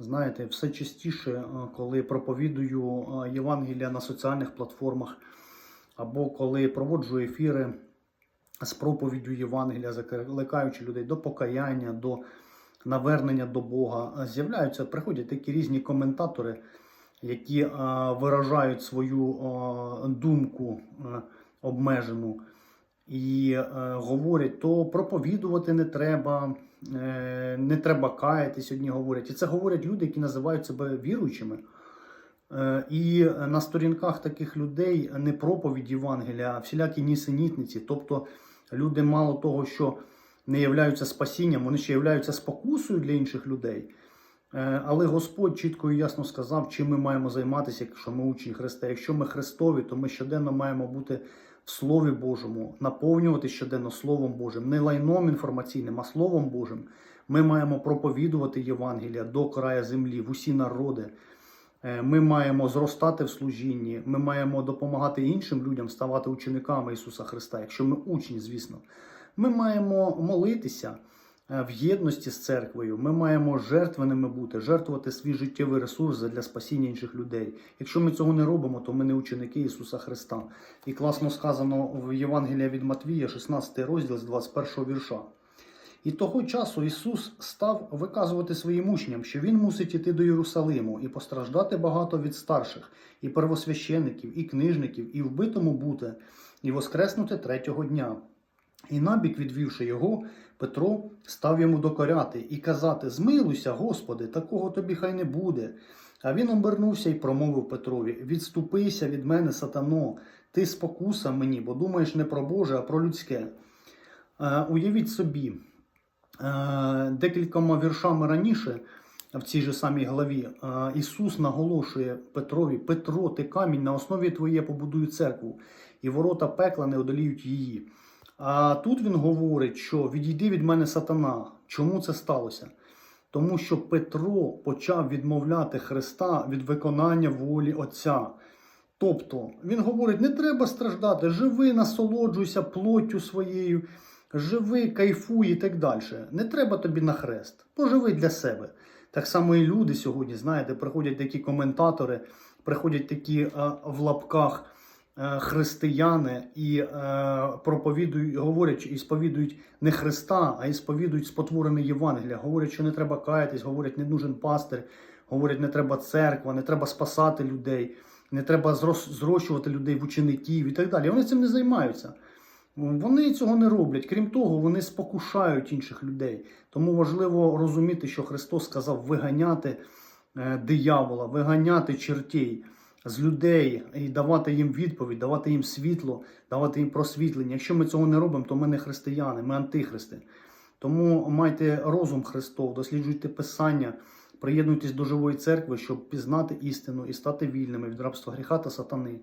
Знаєте, все частіше, е, коли проповідую е, Євангелія на соціальних платформах, або коли проводжу ефіри з проповіддю Євангелія, закликаючи людей до покаяння, до навернення до Бога, е, з'являються, приходять такі різні коментатори, які виражають свою думку обмежену і е, говорять, то проповідувати не треба, е, не треба каятись, одні говорять. І це говорять люди, які називають себе віруючими. Е, І на сторінках таких людей не проповідь Євангелія, а всілякі нісенітниці. Тобто люди мало того, що не являються спасінням, вони ще являються спокусою для інших людей. Е, Але Господь чітко і ясно сказав, чим ми маємо займатися, якщо ми учні Христа. Якщо ми Христові, то ми щоденно маємо бути Слові Божому, наповнювати щоденно Словом Божим, не лайном інформаційним, а Словом Божим. Ми маємо проповідувати Євангелія до края землі, в усі народи. Е, Ми маємо зростати в служінні, ми маємо допомагати іншим людям ставати учениками Ісуса Христа, якщо ми учні, звісно. Ми маємо молитися в єдності з церквою. Ми маємо жертвеними бути, жертвувати свій життєвий ресурс для спасіння інших людей. Якщо ми цього не робимо, то ми не ученики Ісуса Христа. І класно сказано в Євангелії від Матвія, 16 розділ з 21 вірша. І того часу Ісус став виказувати своїм учням, що Він мусить іти до Єрусалиму і постраждати багато від старших, і первосвящеників, і книжників, і вбитому бути, і воскреснути третього дня. І набік, відвівши його, Петро став йому докоряти і казати: Змилуйся, Господи, такого тобі хай не буде. А він обернувся і промовив Петрові: Відступися від мене, сатано, ти спокуса мені, бо думаєш не про Боже, а про людське. Е, уявіть собі, е, декількома віршами раніше, в цій же самій главі, е, Ісус наголошує Петрові: Петро, ти камінь, на основі твоє побудую церкву, і ворота пекла не одоліють її. А тут він говорить, що відійди від мене сатана. Чому це сталося? Тому що Петро почав відмовляти Христа від виконання волі Отця. Тобто, він говорить: не треба страждати, живи, насолоджуйся плоттю своєю, живи, кайфуй і так далі. Не треба тобі на хрест, поживи для себе. Так само і люди сьогодні, знаєте, приходять такі коментатори, приходять такі е, в лапках християни і е, проповідують, говорять і сповідують не Христа, а і сповідують спотворене Євангелія. Говорять, що не треба каятись, говорять, не нужен пастир, говорять, не треба церква, не треба спасати людей, не треба зрощувати людей в учеників і так далі. Вони цим не займаються. Вони цього не роблять. Крім того, вони спокушають інших людей. Тому важливо розуміти, що Христос сказав виганяти е, диявола, виганяти чертей з людей і давати їм відповідь, давати їм світло, давати їм просвітлення. Якщо ми цього не робимо, то ми не християни, ми антихристи. Тому майте розум Христов, досліджуйте Писання, приєднуйтесь до живої церкви, щоб пізнати істину і стати вільними від рабства гріха та сатани.